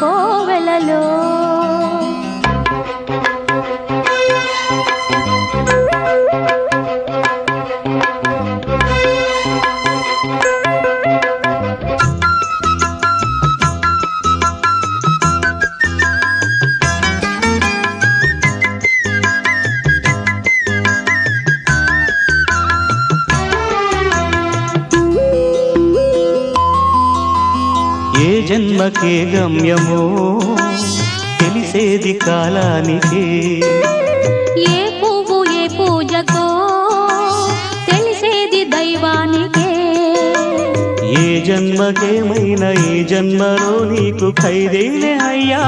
కోవెలలో ఏ జన్మకే గమ్యమో తెలిసేది కాలానికే. ఏ పువ్వు ఏ పూజకో తెలిసేది దైవానికే. ఏ జన్మకేమైనా ఈ జన్మలో నీకు ఖైదేలే అయ్యా.